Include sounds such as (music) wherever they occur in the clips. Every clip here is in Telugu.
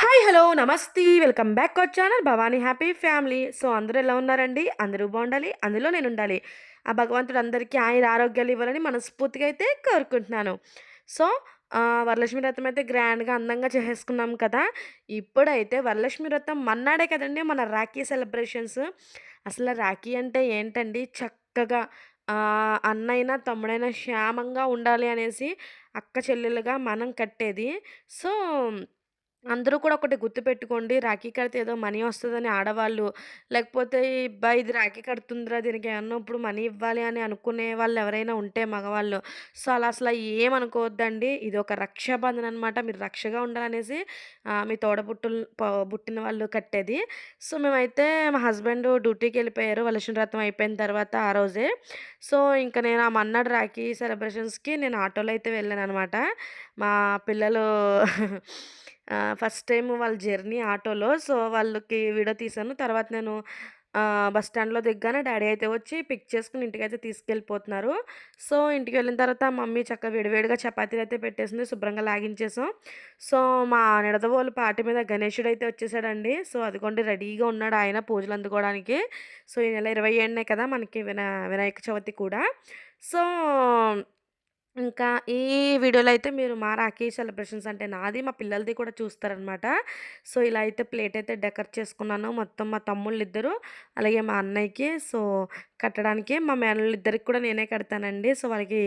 హాయ్ హలో నమస్తే welcome back our channel Bhavani happy family. So అందరూ ఎలా ఉన్నారండి? అందరూ బాగుండాలి? అందులో నేను ఉండాలి. ఆ భగవంతుడు అందరికీ ఆయన ఆరోగ్యాలు ఇవ్వాలని మనస్ఫూర్తిగా అయితే కోరుకుంటున్నాను. సో వరలక్ష్మి వ్రతం అయితే గ్రాండ్గా అందంగా చేసేసుకున్నాం కదా? ఇప్పుడైతే వరలక్ష్మి వ్రతం మన్నాడే కదండి మన రాఖీ సెలబ్రేషన్స్. అసలు రాఖీ అంటే ఏంటండి? చక్కగా అన్నైనా తమ్ముడైనా క్షేమంగా ఉండాలి అనేసి అక్క చెల్లెలుగా మనం కట్టేది. సో అందరూ కూడా ఒకటి గుర్తుపెట్టుకోండి. రాఖీ కడితే ఏదో మనీ వస్తుందని ఆడవాళ్ళు, లేకపోతే "అబ్బా! ఇది రాఖీ కడుతుందిరా దీనికి ఏమన్నా ఇప్పుడు మనీ ఇవ్వాలి" అని అనుకునే వాళ్ళు ఎవరైనా ఉంటే మగవాళ్ళు, సో, అలా అసలు ఏమనుకోవద్దండి. ఇది ఒక రక్షాబంధన్ అనమాట. మీరు రక్షగా ఉండాలనేసి మీ తోడబుట్టు పుట్టిన బుట్టిన వాళ్ళు కట్టేది. సో, మేమైతే మా హస్బెండ్ డ్యూటీకి వెళ్ళిపోయారు వలసిన వ్రతం అయిపోయిన తర్వాత ఆ రోజే. సో, ఇంక నేను ఆ మన్నాడు రాఖీ సెలబ్రేషన్స్‌కి నేను ఆటోలో అయితే వెళ్ళాను అనమాట మా పిల్లలు ఫస్ట్ టైం వాళ్ళ జర్నీ ఆటోలో. సో, వాళ్ళకి వీడియో తీశాను. తర్వాత నేను బస్ స్టాండ్‌లో దిగ్గానే డాడీ అయితే వచ్చి పిక్ చేసుకుని ఇంటికైతే తీసుకెళ్ళిపోతున్నారు. సో, ఇంటికి వెళ్ళిన తర్వాత మమ్మీ చక్కగా వేడివేడిగా చపాతీలయితే పెట్టేసింది. శుభ్రంగా లాగించేసాం. సో, మా నిడదవోలు పాటి మీద గణేశుడైతే వచ్చేసాడండి. సో, అదిగోండి రెడీగా ఉన్నాడు ఆయన పూజలు అందుకోవడానికి. సో, ఈ నెల 27నే కదా మనకి వినా వినాయక చవితి కూడా. సో ఇంకా ఈ వీడియోలో అయితే మీరు మా రాఖీ సెలబ్రేషన్స్ అంటే నాది, మా పిల్లలది కూడా చూస్తారనమాట. సో, ఇలా అయితే ప్లేట్ అయితే డెకర్ చేసుకున్నాను. మొత్తం మా తమ్ముళ్ళు ఇద్దరు అలాగే మా అన్నయ్యకి సో, కట్టడానికి మా మేనల్లిద్దరికి కూడా నేనే కడతానండి. సో, వాళ్ళకి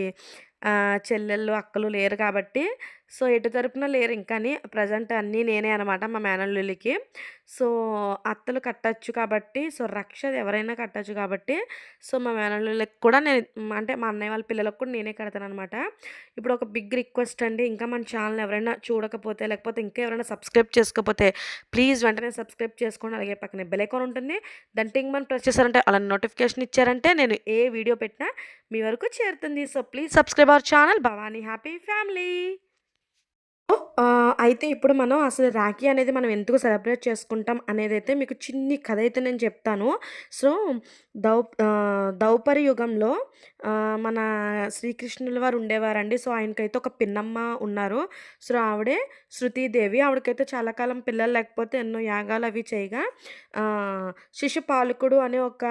చెల్లెళ్ళు, అక్కలు లేరు కాబట్టి, సో, ఎటు తరపున లేరు ఇంకాని. ప్రజెంట్ అన్నీ నేనే అనమాట మా మేనల్లుళ్ళకి. సో, అత్తలు కట్టచ్చు కాబట్టి, సో, రక్ష ఎవరైనా కట్టొచ్చు కాబట్టి, సో, మా మేనల్లుళ్ళకి కూడా నేను అంటే మా అన్నయ్య వాళ్ళ పిల్లలకు కూడా నేనే కడతాననమాట. ఇప్పుడు ఒక బిగ్ రిక్వెస్ట్ అండి. ఇంకా మన ఛానల్ ఎవరైనా చూడకపోతే, లేకపోతే ఇంకా ఎవరైనా సబ్స్క్రైబ్ చేసుకోకపోతే, ప్లీజ్ వెంటనే సబ్స్క్రైబ్ చేసుకోండి. అలాగే పక్కనే బెల్ ఐకాన్ ఉంటుంది. దాన్ని టింగ్ మనం ప్రెస్ చేశారంటే అలా నోటిఫికేషన్ ఇచ్చారంటే నేను ఏ వీడియో పెట్టినా మీ వరకు చేరుతుంది. So, please subscribe our channel Bhavani happy family. అయితే ఇప్పుడు మనం అసలు రాఖీ అనేది మనం ఎందుకు సెలబ్రేట్ చేసుకుంటాం అనేది అయితే మీకు చిన్ని కథ అయితే నేను చెప్తాను. సో, దౌ దౌపరి యుగంలో మన శ్రీకృష్ణుల వారు ఉండేవారండి. సో, ఆయనకైతే ఒక పిన్నమ్మ ఉన్నారు. సో, ఆవిడే శృతీదేవి. ఆవిడకైతే చాలా కాలం పిల్లలు లేకపోతే ఎన్నో యాగాలు అవి చేయగా శిశుపాలకుడు అనే ఒక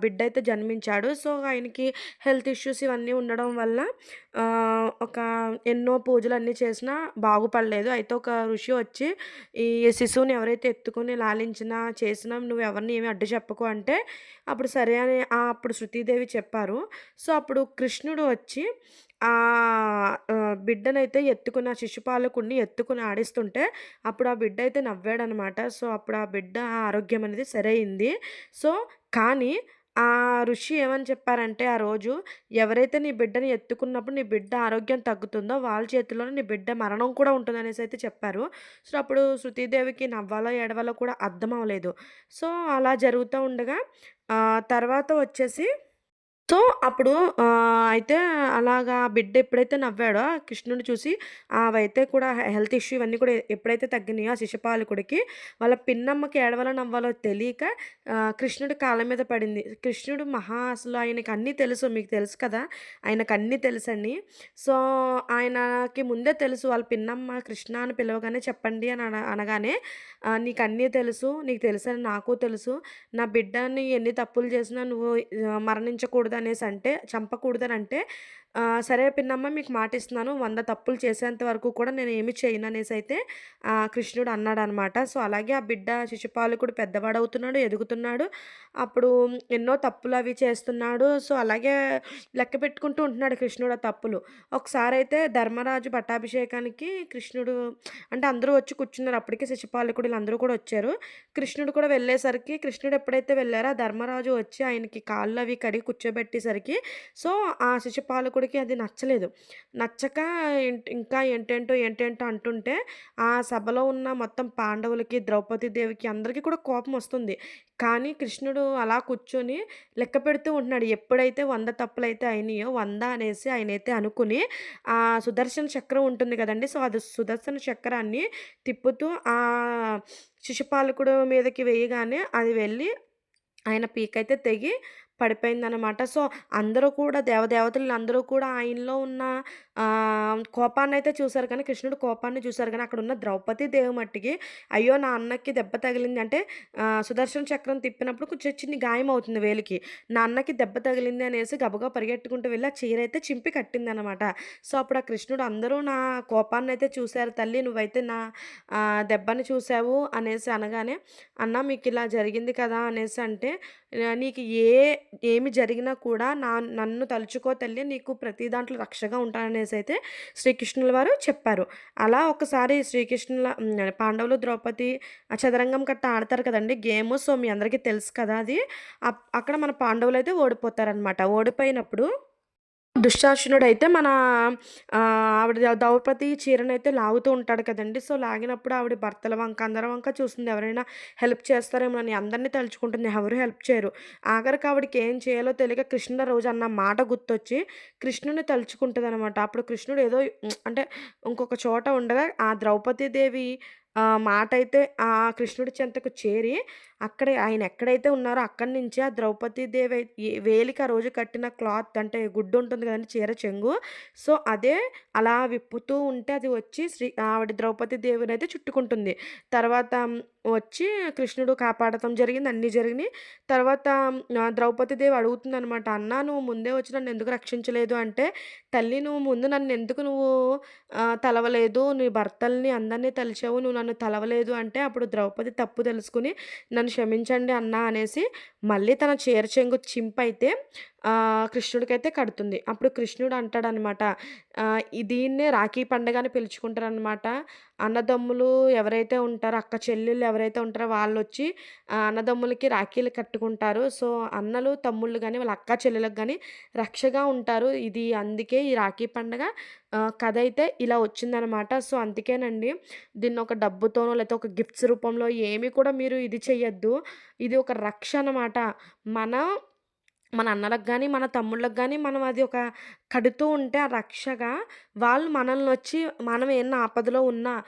బిడ్డ అయితే జన్మించాడు. సో, ఆయనకి హెల్త్ ఇష్యూస్ ఇవన్నీ ఉండడం వల్ల ఒక ఎన్నో పూజలు అన్నీ చేసినా బాగుపడలేదు. అయితే ఒక ఋషి వచ్చి ఈ శిశువుని ఎవరైతే ఎత్తుకుని లాలించినా, చేసినా నువ్వు ఎవరిని ఏమి అడ్డు చెప్పకు అంటే, అప్పుడు సరే అని అప్పుడు శృతీదేవి చెప్పారు. సో, అప్పుడు కృష్ణుడు వచ్చి ఆ బిడ్డనైతే ఎత్తుకున్న శిశుపాలకుడిని ఎత్తుకుని ఆడిస్తుంటే, అప్పుడు ఆ బిడ్డ అయితే నవ్వాడనమాట. సో, అప్పుడు ఆ బిడ్డ ఆరోగ్యం అనేది సరైంది సో, కానీ ఆ ఋషి ఏమని చెప్పారంటే ఆ రోజు, ఎవరైతే నీ బిడ్డని ఎత్తుకున్నప్పుడు నీ బిడ్డ ఆరోగ్యం తగ్గుతుందో, వాళ్ళ చేతిలోనే నీ బిడ్డ మరణం కూడా ఉంటుందనేసి అయితే చెప్పారు. సో, అప్పుడు శృతీదేవికి నవ్వాలో, ఏడవాలో కూడా అర్థం అవ్వలేదు. సో, అలా జరుగుతూ ఉండగా తర్వాత వచ్చేసి సో, అప్పుడు అయితే అలాగా బిడ్డ ఎప్పుడైతే నవ్వాడో కృష్ణుడు చూసి అవైతే కూడా హెల్త్ ఇష్యూ ఇవన్నీ కూడా ఎప్పుడైతే తగ్గినాయో ఆ శిశుపాలకుడికి, వాళ్ళ పిన్నమ్మకి ఏడవలో నవ్వాలో తెలియక కృష్ణుడి కాళ్ళ మీద పడింది. కృష్ణుడు మహా అసలు ఆయనకి అన్నీ తెలుసు. మీకు తెలుసు కదా! ఆయనకన్నీ తెలుసండి. సో, ఆయనకి ముందే తెలుసు వాళ్ళ పిన్నమ్మ కృష్ణ అని పిలవగానే చెప్పండి అని అనగానే నీకు అన్నీ తెలుసు. నీకు తెలుసని నాకు తెలుసు. నా బిడ్డని ఎన్ని తప్పులు చేసినా నువ్వు మరణించకూడదు అనేసి అంటే చంపకూడదని అంటే సరే పిన్నమ్మ మీకు మాటిస్తున్నాను. వంద తప్పులు చేసేంత వరకు కూడా నేను ఏమి చేయను అనేసి అయితే కృష్ణుడు అన్నాడనమాట. సో, అలాగే ఆ బిడ్డ శిశుపాలకుడు పెద్దవాడవుతున్నాడు, ఎదుగుతున్నాడు. అప్పుడు ఎన్నో తప్పులు అవి చేస్తున్నాడు. సో, అలాగే లెక్క పెట్టుకుంటూ ఉంటున్నాడు కృష్ణుడు ఆ తప్పులు. ఒకసారి అయితే ధర్మరాజు పట్టాభిషేకానికి కృష్ణుడు అంటే అందరూ వచ్చి కూర్చున్నారు. అప్పటికే శిశుపాలకుడు అందరూ కూడా వచ్చారు. కృష్ణుడు కూడా వెళ్ళేసరికి కృష్ణుడు ఎప్పుడైతే వెళ్ళారో ఆ ధర్మరాజు వచ్చి ఆయనకి కాళ్ళు అవి కడిగి కూర్చోబెట్టేసరికి సో, ఆ శిశుపాలకుడు శిశుపాలకుడికి అది నచ్చలేదు. నచ్చక ఇంకా ఏంటేంటో, ఏంటేంటో అంటుంటే ఆ సభలో ఉన్న మొత్తం పాండవులకి, ద్రౌపదీదేవికి అందరికీ కూడా కోపం వస్తుంది కానీ కృష్ణుడు అలా కూర్చొని లెక్క పెడుతూ ఉంటున్నాడు. ఎప్పుడైతే 100 తప్పులైతే అయినాయో వంద అనేసి ఆయనైతే అనుకుని ఆ సుదర్శన చక్రం ఉంటుంది కదండీ! సో, అది సుదర్శన చక్రాన్ని తిప్పుతూ ఆ శిశుపాలకుడు మీదకి వేయగానే అది వెళ్ళి ఆయన పీకైతే తెగి పడిపోయిందనమాట. సో, అందరూ కూడా దేవదేవతలందరూ కూడా ఆయనలో ఉన్న కోపాన్ని అయితే చూసారు కానీ, కృష్ణుడు కోపాన్ని చూసారు అక్కడ ఉన్న ద్రౌపది దేవి మట్టికి అయ్యో! నా అన్నకి దెబ్బ తగిలింది అంటే సుదర్శన చక్రం తిప్పినప్పుడు కొంచెం చిన్ని గాయమవుతుంది వేలికి. నా అన్నకి దెబ్బ తగిలింది అనేసి గబగబా పరిగెట్టుకుంటూ వెళ్ళి ఆ అయితే చింపి కట్టిందనమాట. సో, అప్పుడు ఆ కృష్ణుడు అందరూ నా కోపాన్నయితే చూసారు తల్లి నువ్వైతే నా దెబ్బని చూసావు అనేసి అనగానే, అన్న ఇలా జరిగింది కదా! అనేసి అంటే, నీకు ఏ ఏమి జరిగినా కూడా నా నన్ను తలుచుకో తల్లి నీకు ప్రతి దాంట్లో రక్షగా ఉంటాననేసి అయితే శ్రీకృష్ణుల వారు చెప్పారు. అలా ఒకసారి శ్రీకృష్ణుల పాండవులు, ద్రౌపది ఆ చదరంగం కట్ట ఆడతారు కదండి గేమ్ సో, మీ అందరికీ తెలుసు కదా అది. అప్ అక్కడ మన పాండవులు అయితే ఓడిపోతారనమాట. ఓడిపోయినప్పుడు దుశ్శాసనుడైతే మన ఆవిడ ద్రౌపది చీరనైతే లాగుతూ ఉంటాడు కదండి సో, లాగినప్పుడు ఆవిడ భర్తల వంక, అందరి వంక చూస్తుంది. ఎవరైనా హెల్ప్ చేస్తారేమోనని అందరిని తలుచుకుంటుంది. ఎవరు హెల్ప్ చేయరు. ఆఖరికి ఆవిడకి ఏం చేయాలో తెలియక కృష్ణ రోజు అన్న మాట గుర్తొచ్చి కృష్ణుడిని అనమాట అప్పుడు కృష్ణుడు ఏదో అంటే ఇంకొక చోట ఉండగా ఆ ద్రౌపదీదేవి మాట అయితే మాటైతే ఆ కృష్ణుడి చెంతకు చేరి అక్కడే ఆయన ఎక్కడైతే ఉన్నారో అక్కడి నుంచి ఆ ద్రౌపది దేవి అయి వేలికి ఆ రోజు కట్టిన క్లాత్ అంటే గుడ్డు ఉంటుంది కదండి చీర చెంగు. సో, అదే అలా విప్పుతూ ఉంటే అది వచ్చి శ్రీ ఆవిడ ద్రౌపదీ దేవిని అయితే చుట్టుకుంటుంది. తర్వాత వచ్చి కృష్ణుడు కాపాడటం జరిగింది. అన్నీ జరిగినాయి తర్వాత ద్రౌపది దేవి అడుగుతుందనమాట. "అన్నా నువ్వు ముందే వచ్చి నన్ను ఎందుకు రక్షించలేదు" అంటే, "తల్లి నువ్వు ముందు నన్ను ఎందుకు నువ్వు తలవలేదు? నీ భర్తల్ని అందరిని తలిచావు. నువ్వు నన్ను తలవలేదు" అంటే అప్పుడు ద్రౌపది తప్పు తెలుసుకుని "నన్ను క్షమించండి అన్న అనేసి మళ్ళీ తన చీర చెంగు చింపైతే కృష్ణుడికైతే కడుతుంది. అప్పుడు కృష్ణుడు అంటాడనమాట దీన్నే రాఖీ పండుగ అని పిలుచుకుంటారనమాట. అన్నదమ్ములు ఎవరైతే ఉంటారో అక్క చెల్లెళ్ళు ఎవరైతే ఉంటారో వాళ్ళు వచ్చి అన్నదమ్ములకి రాఖీలు కట్టుకుంటారు. సో, అన్నలు, తమ్ముళ్ళు కానీ వాళ్ళ అక్క చెల్లెలకు కానీ రక్షగా ఉంటారు. ఇది అందుకే ఈ రాఖీ పండగ కథ అయితే ఇలా వచ్చిందనమాట. సో, అందుకేనండి దీన్ని ఒక డబ్బుతోనో లేకపోతే ఒక గిఫ్ట్స్ రూపంలో ఏమి కూడా మీరు ఇది చేయొద్దు ఇది ఒక రక్ష అనమాట. మన మన అన్నలకు కానీ మన తమ్ముళ్ళకి కానీ మనం అది ఒక కడుతూ ఉంటే ఆ రక్షగా వాళ్ళు మనల్ని వచ్చి మనం ఏమన్నా ఆపదలో ఉన్నా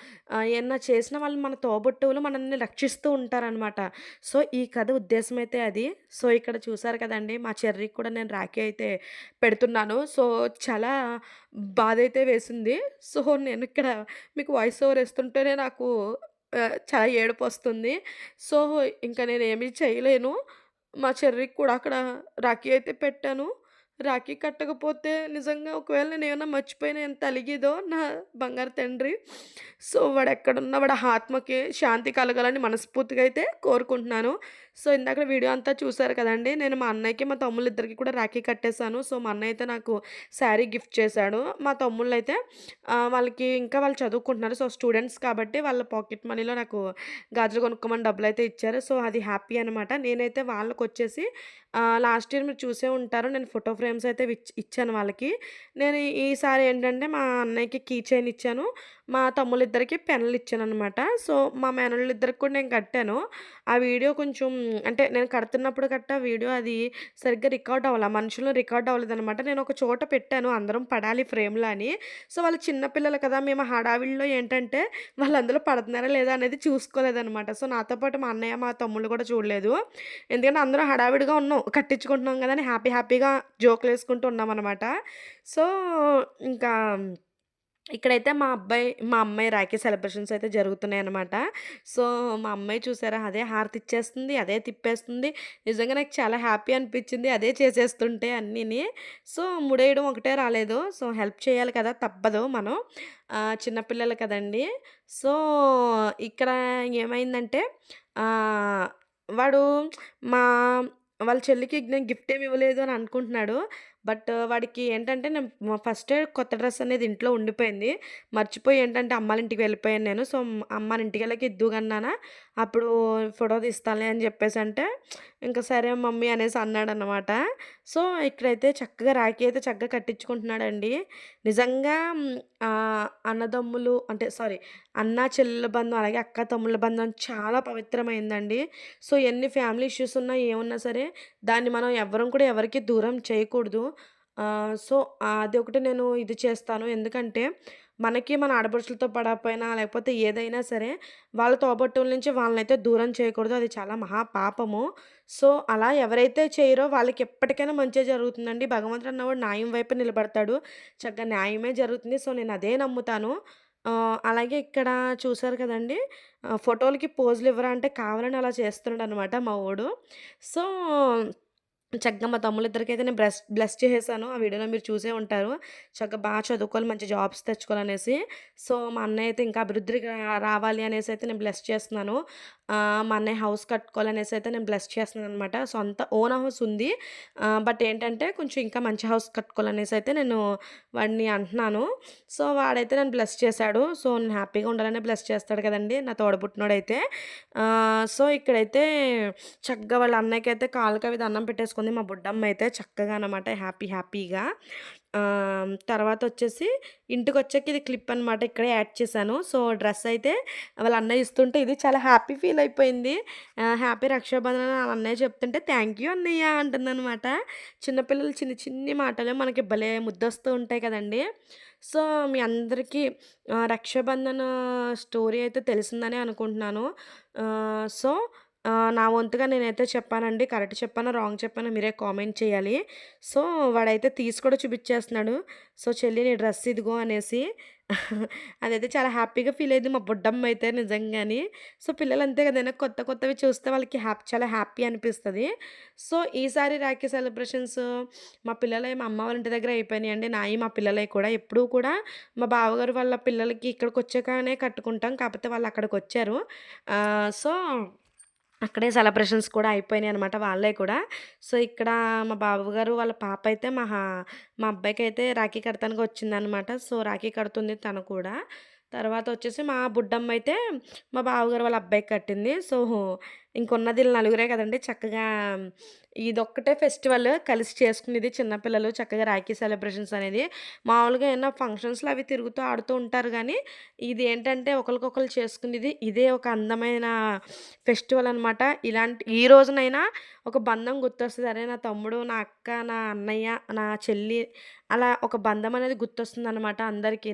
ఏమన్నా చేసిన వాళ్ళు మన తోబుట్టువులు మనల్ని రక్షిస్తూ ఉంటారనమాట. సో, ఈ కథ ఉద్దేశం అయితే అది. సో, ఇక్కడ చూసారు కదండి మా చెర్రీకి కూడా నేను రాఖీ అయితే పెడుతున్నాను. సో, చాలా బాధైతే వేసింది. సో, నేను ఇక్కడ మీకు వాయిస్ ఓవర్ ఇస్తుంటేనే నాకు చాలా ఏడుపు వస్తుంది సో, ఇంక ఏమీ చేయలేను. మా చెర్రీకి కూడా అక్కడ రాఖీ అయితే పెట్టాను. రాఖీ కట్టకపోతే నిజంగా ఒకవేళ నేనేమన్నా మర్చిపోయినా ఎంత అలిగేదో నా బంగారు తండ్రి. సో, వాడెక్కడున్నా వాడి ఆత్మకి శాంతి కలగాలని మనస్ఫూర్తిగా అయితే కోరుకుంటున్నాను. సో, ఇందాక వీడియో అంతా చూసారు కదండి నేను మా అన్నయ్యకి, మా తమ్ముళ్ళిద్దరికీ కూడా రాఖీ కట్టేసాను. సో, మా అన్నయ్య అయితే నాకు శారీ గిఫ్ట్ చేశాడు. మా తమ్ముళ్ళు అయితే వాళ్ళకి ఇంకా వాళ్ళు చదువుకుంటున్నారు. సో, స్టూడెంట్స్ కాబట్టి వాళ్ళ పాకెట్ మనీలో నాకు గాజులు కొనుక్కోమని డబ్బులు అయితే ఇచ్చారు. సో, అది హ్యాపీ అనమాట. నేనైతే వాళ్ళకు వచ్చేసి లాస్ట్ ఇయర్ మీరు చూసే ఉంటారు. నేను ఫోటో ఫ్రేమ్స్ అయితే ఇచ్చాను వాళ్ళకి. నేను ఈసారి ఏంటంటే మా అన్నయ్యకి కీ చైన్ ఇచ్చాను. మా తమ్ముళ్ళిద్దరికీ పెన్నులిచ్చాననమాట. సో, మా మేనల్లులిద్దరికి కూడా నేను కట్టాను. ఆ వీడియో కొంచెం అంటే నేను కడుతున్నప్పుడు కట్ట వీడియో అది సరిగ్గా రికార్డ్ అవ్వాలి మనుషులు రికార్డ్ అవ్వలేదు అనమాట నేను ఒక చోట పెట్టాను అందరం పడాలి ఫ్రేమ్‌లో అని. సో, వాళ్ళు చిన్నపిల్లలు కదా! మేము హడావిడిలో ఏంటంటే వాళ్ళు అందులో పడుతున్నారా లేదా అనేది చూసుకోలేదనమాట. సో, నాతో పాటు మా అన్నయ్య, మా తమ్ముళ్ళు కూడా చూడలేదు. ఎందుకంటే అందరం హడావిడిగా ఉన్నాం. కట్టించుకుంటున్నాం కదా! అని హ్యాపీ హ్యాపీగా జోక్లు వేసుకుంటూ ఉన్నాం అనమాట సో, ఇంకా ఇక్కడైతే మా అబ్బాయి మా అమ్మాయి రాఖీ సెలబ్రేషన్స్ అయితే జరుగుతున్నాయి అనమాట సో, మా అమ్మాయి చూసారా అదే హారతిచ్చేస్తుంది, అదే తిప్పేస్తుంది. నిజంగా నాకు చాలా హ్యాపీ అనిపించింది అదే చేసేస్తుంటే అన్నీని. సో, ముడేయడం ఒకటే రాలేదు. సో, హెల్ప్ చేయాలి కదా! తప్పదు మనం. చిన్నపిల్లలు కదండి కదండీ! సో, ఇక్కడ ఏమైందంటే వాడు మా వాళ్ళ చెల్లికి నేను గిఫ్ట్ ఏమి ఇవ్వలేదు అని అనుకుంటున్నాడు. బట్ వాడికి ఏంటంటే నేను ఫస్టే కొత్త డ్రెస్ అనేది ఇంట్లో ఉండిపోయింది. మర్చిపోయి ఏంటంటే అమ్మాళ్ళింటికి వెళ్ళిపోయాను నేను. సో, అమ్మాళ్ళ ఇంటికి ఇద్దువు నాన్న అప్పుడు ఫోటో తీస్తానులే అని చెప్పేసి అంటే ఇంకా సరే మమ్మీ అనేసి అన్నాడనమాట. సో, ఇక్కడైతే చక్కగా రాఖీ అయితే చక్కగా కట్టించుకుంటున్నాడండి. నిజంగా అన్నదమ్ములు అంటే సారీ అన్న చెల్లెల బంధం అలాగే అక్క తమ్ముళ్ళ బంధం చాలా పవిత్రమైందండి. సో, ఎన్ని ఫ్యామిలీ ఇష్యూస్ ఉన్నా ఏమున్నా సరే దాన్ని మనం ఎవరం కూడా ఎవరికి దూరం చేయకూడదు. సో అది ఒకటి నేను ఇది చేస్తాను. ఎందుకంటే మనకి మన ఆడపడుచులతో పడకపోయినా లేకపోతే ఏదైనా సరే వాళ్ళ తోబట్టుల నుంచి వాళ్ళనైతే దూరం చేయకూడదు. అది చాలా మహా పాపము. సో, అలా ఎవరైతే చేయరో వాళ్ళకి ఎప్పటికైనా మంచిగా జరుగుతుందండి. భగవంతుడు అన్నవాడు న్యాయం వైపు నిలబడతాడు. చక్కగా న్యాయమే జరుగుతుంది. సో, నేను అదే నమ్ముతాను. అలాగే ఇక్కడ చూసారు కదండీ! ఫోటోలకి పోజులు ఇవ్వరా అంటే కావాలని అలా చేస్తున్నాడు అనమాట మా వాడు సో చక్కగా మా తమ్ముళ్ళిద్దరికైతే నేను బ్రెస్ బ్లెస్ చేసేసాను. ఆ వీడియోలో మీరు చూసే ఉంటారు. చక్కగా బాగా చదువుకోవాలి, మంచి జాబ్స్ తెచ్చుకోవాలనేసి. సో, మా అన్నయ్య అయితే ఇంకా అభివృద్ధికి రావాలి అనేసి అయితే నేను బ్లెస్ చేస్తున్నాను. మా అన్నయ్య హౌస్ కట్టుకోవాలనేసైతే నేను బ్లెస్ చేస్తున్నాననమాట. సొంత ఓన్ హౌస్ ఉంది. బట్ ఏంటంటే కొంచెం ఇంకా మంచి హౌస్ కట్టుకోవాలనేసి అయితే నేను వాడిని అంటున్నాను. సో, వాడైతే నన్ను బ్లెస్ చేశాడు. సో, నేను హ్యాపీగా ఉండాలనే బ్లెస్ చేస్తాడు కదండీ! నా తోడబుట్టినోడైతే. సో, ఇక్కడైతే చక్కగా వాళ్ళ అన్నయ్యకైతే అవి అన్నం పెట్టేసుకుంది మా బుడ్డమ్మ అయితే చక్కగా అనమాట హ్యాపీ హ్యాపీగా. తర్వాత వచ్చేసి ఇంటికి వచ్చాక ఇది క్లిప్ అనమాట. ఇక్కడే యాడ్ చేశాను. సో, డ్రెస్ అయితే వాళ్ళ అన్నయ్య ఇస్తుంటే ఇది చాలా హ్యాపీ ఫీల్ అయిపోయింది. హ్యాపీ రక్షాబంధన్ అని అన్నయ్య చెప్తుంటే థ్యాంక్ యూ అన్నయ్య అంటుందనమాట. చిన్న పిల్లలు చిన్ని చిన్ని మాటలు మనకి భలే ముద్దొస్తూ ఉంటాయి కదండీ! సో, మీ అందరికీ రక్షాబంధన్ స్టోరీ అయితే తెలిసిందనే అనుకుంటున్నాను. సో, నా వంతుగా నేనైతే చెప్పానండి. కరెక్ట్ చెప్పాను రాంగ్ చెప్పాను మీరే కామెంట్ చేయాలి. సో, వాడైతే తీసి కూడా చూపించేస్తున్నాడు సో, చెల్లి నీ డ్రెస్ ఇదిగో అనేసి. (laughs) అదైతే చాలా హ్యాపీగా ఫీల్ అయింది మా బుడ్డమ్మ అయితే నిజంగాని. సో, పిల్లలు అంతే కదైనా కొత్త కొత్తవి చూస్తే వాళ్ళకి హ్యాపీ చాలా హ్యాపీ అనిపిస్తుంది సో, ఈసారి రాఖీ సెలబ్రేషన్స్ మా పిల్లలే మా అమ్మ వాళ్ళ ఇంటి దగ్గర అయిపోయినాయండి. నాయి మా పిల్లలే కూడా. ఎప్పుడూ కూడా మా బావగారు వాళ్ళ పిల్లలకి ఇక్కడికి వచ్చాకనే కట్టుకుంటాం. కాకపోతే వాళ్ళు అక్కడికి వచ్చారు సో, అక్కడే సెలబ్రేషన్స్ కూడా అయిపోయినాయి అనమాట వాళ్ళే కూడా. సో, ఇక్కడ మా బావగారు వాళ్ళ పాపయితే మా మా మా అయితే రాఖీ కడతానికి వచ్చిందనమాట. సో, రాఖీ కడుతుంది తను కూడా. తర్వాత వచ్చేసి మా బుడ్డమ్మ అయితే మా బావగారు వాళ్ళ అబ్బాయికి కట్టింది. సో, ఇంకున్నది నలుగురే కదండీ! చక్కగా ఇదొక్కటే ఫెస్టివల్ కలిసి చేసుకునేది చిన్నపిల్లలు చక్కగా రాఖీ సెలబ్రేషన్స్ అనేది. మామూలుగా ఏమైనా ఫంక్షన్స్‌లో అవి తిరుగుతూ ఆడుతూ ఉంటారు కానీ ఇది ఏంటంటే ఒకరికొకరు చేసుకునేది ఇదే ఒక అందమైన ఫెస్టివల్ అనమాట. ఇలాంటి ఈ రోజునైనా ఒక బంధం గుర్తొస్తుంది అరే! నా తమ్ముడు, నా అక్క, నా అన్నయ్య, నా చెల్లి అలా ఒక బంధం అనేది గుర్తొస్తుంది అనమాట అందరికీ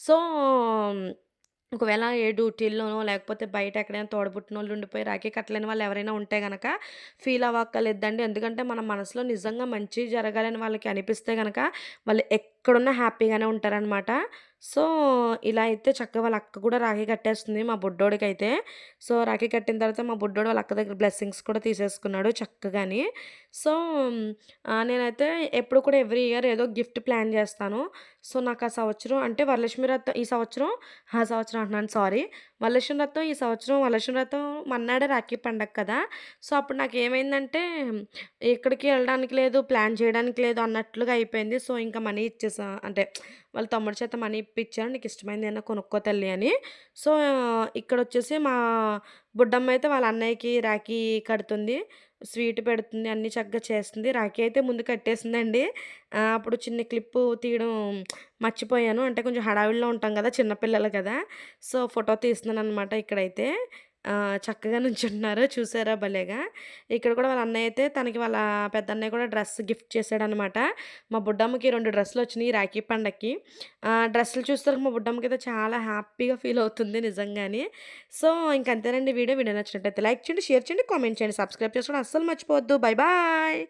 సో, ఒకవేళ ఏ డ్యూటీల్లోనో లేకపోతే బయట ఎక్కడైనా తోడబుట్టిన వాళ్ళు ఉండిపోయి రాఖీ కట్టలేని వాళ్ళు ఎవరైనా ఉంటే గనక ఫీల్ అవ్వక్కర్లేదండి. ఎందుకంటే మన మనసులో నిజంగా మంచి జరగాలని వాళ్ళకి అనిపిస్తే గనక వాళ్ళు ఎక్కడున్నా హ్యాపీగానే ఉంటారనమాట. సో, ఇలా అయితే చక్కగా వాళ్ళ అక్క కూడా రాఖీ కట్టేస్తుంది మా బుడ్డోడికైతే. సో, రాఖీ కట్టిన తర్వాత మా బుడ్డోడు వాళ్ళ అక్క దగ్గర బ్లెస్సింగ్స్ కూడా తీసేసుకున్నాడు చక్కగాని. సో, నేనైతే ఎప్పుడు కూడా ఎవ్రీ ఇయర్ ఏదో గిఫ్ట్ ప్లాన్ చేస్తాను సో, నాకు ఆ సంవత్సరం అంటే వరలక్ష్మి రథం ఈ సంవత్సరం ఆ సంవత్సరం అంటున్నాను సారీ. వరలక్ష్మి రథం ఈ సంవత్సరం వరలక్ష్మి వ్రతం మన్నాడే రాఖీ పండగ కదా! సో, అప్పుడు నాకు ఏమైందంటే ఎక్కడికి వెళ్ళడానికి లేదు, ప్లాన్ చేయడానికి లేదు అన్నట్లుగా అయిపోయింది. సో, ఇంకా మనీ ఇచ్చేసి అంటే వాళ్ళ తమ్ముడి చేత మనీ ఇప్పిచ్చాను. నీకిష్టమైంది ఏమైనా కొనుక్కో తల్లి అని. సో, ఇక్కడ వచ్చేసి మా బుడ్డమ్మ అయితే వాళ్ళ అన్నయ్యకి రాఖీ కడుతుంది. స్వీట్ పెడుతుంది. అన్ని చక్కగా చేస్తుంది. రాఖీ అయితే ముందు కట్టేసిందండి. అప్పుడు చిన్న క్లిప్పు తీయడం మర్చిపోయాను. అంటే కొంచెం హడావిడిలో ఉంటాం కదా చిన్నపిల్లలు కదా! సో, ఫోటో తీస్తున్నాను అనమాట ఇక్కడైతే. చక్కగా నుంచుంటున్నారు. చూసారా భలేగా! ఇక్కడ కూడా వాళ్ళ అన్నయ్య అయితే తనకి వాళ్ళ పెద్ద అన్నయ్య కూడా డ్రెస్ గిఫ్ట్ చేశాడనమాట. మా బుడ్డమ్మకి రెండు డ్రెస్సులు వచ్చినాయి రాఖీ పండక్కి డ్రెస్సులు చూస్తారు మా బుడ్డమ్మకి అయితే చాలా హ్యాపీగా ఫీల్ అవుతుంది నిజంగానే సో, ఇంకంతేనండి వీడియో. వీడియో నచ్చినట్టయితే లైక్ చేయండి, షేర్ చేయండి, కామెంట్ చేయండి. సబ్స్క్రైబ్ చేసుకోవడం అస్సలు మర్చిపోవద్దు. Bye bye.